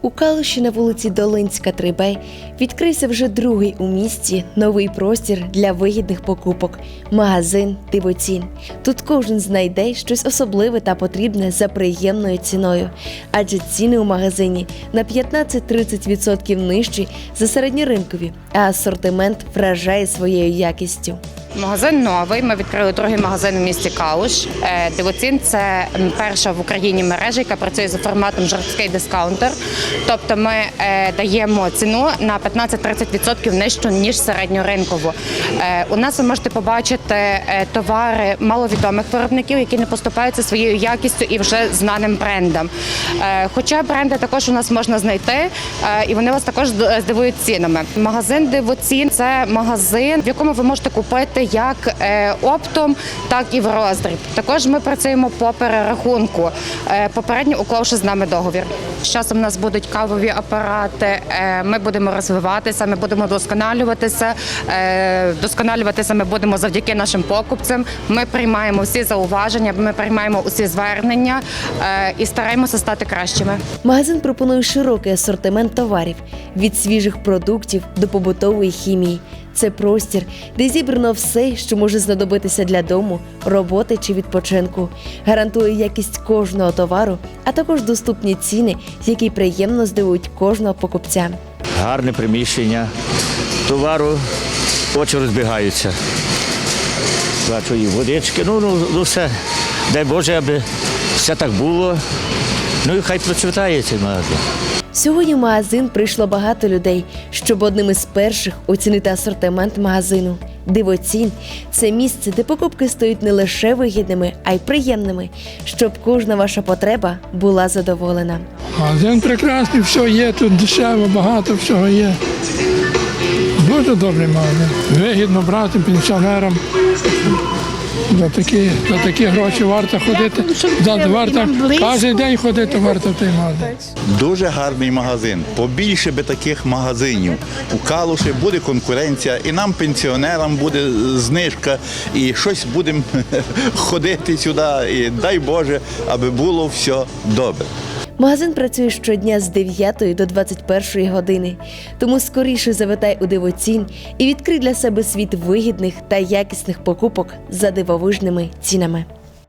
У Калуші на вулиці Долинська 3Б відкрився вже другий у місті новий простір для вигідних покупок магазин Дивоцін. Тут кожен знайде щось особливе та потрібне за приємною ціною, адже ціни у магазині на 15-30% нижчі за середньоринкові, а асортимент вражає своєю якістю. Магазин новий. Ми відкрили другий магазин у місті Калуш. Е, Дивоцін це перша в Україні мережа, яка працює за форматом жорсткий дискаунтер. Тобто ми е, даємо ціну на 15-30% нижчу ніж середньоринкову. Е, У нас ви можете побачити товари маловідомих виробників, які не поступаються своєю якістю і вже знаним брендам. Хоча бренди також у нас можна знайти, і вони вас також здивують цінами. Магазин Дивоцін це магазин, в якому ви можете купити як е, оптом, так і в роздріб. Також ми працюємо по перерахунку, е, попередньо уклавши з нами договір. З часом у нас будуть кавові апарати. е, Ми будемо розвиватися, ми будемо досконалюватися. Досконалюватися ми будемо завдяки нашим покупцям. Ми приймаємо всі зауваження, ми приймаємо усі звернення і стараємося стати кращими. Магазин пропонує широкий асортимент товарів від свіжих продуктів до побутової хімії. Це простір, де зібрано все, що може знадобитися для дому, роботи чи відпочинку. Гарантує якість кожного товару, а також доступні ціни, які приємно здивують кожного покупця. гарне приміщення, товару очі розбігаються. Бачу і водички, ну, ну, ну все. Дай Боже, аби все так було. Ну і хай процвітає цей магазин. Сьогодні в магазин прийшло багато людей, щоб одним із перших оцінити асортимент магазину. Дивоцін це місце, де покупки стають не лише вигідними, а й приємними, щоб кожна ваша потреба була задоволена. Магазин прекрасний, все є, тут дешево, багато всього є. Дуже добрий магазин. Вигідно брати пенсіонерам. За такі, за такі гроші варто ходити. За, варто, кожен день ходити варто в той магазин. Дуже гарний магазин. Побільше би таких магазинів. У Калуші буде конкуренція, і нам, пенсіонерам, буде знижка, і щось будемо ходити сюди. І дай Боже, аби було все добре. Магазин працює щодня з 9 до 21 години, тому скоріше завитай у дивоцінь і відкрий для себе світ вигідних та якісних покупок за дивовижними цінами.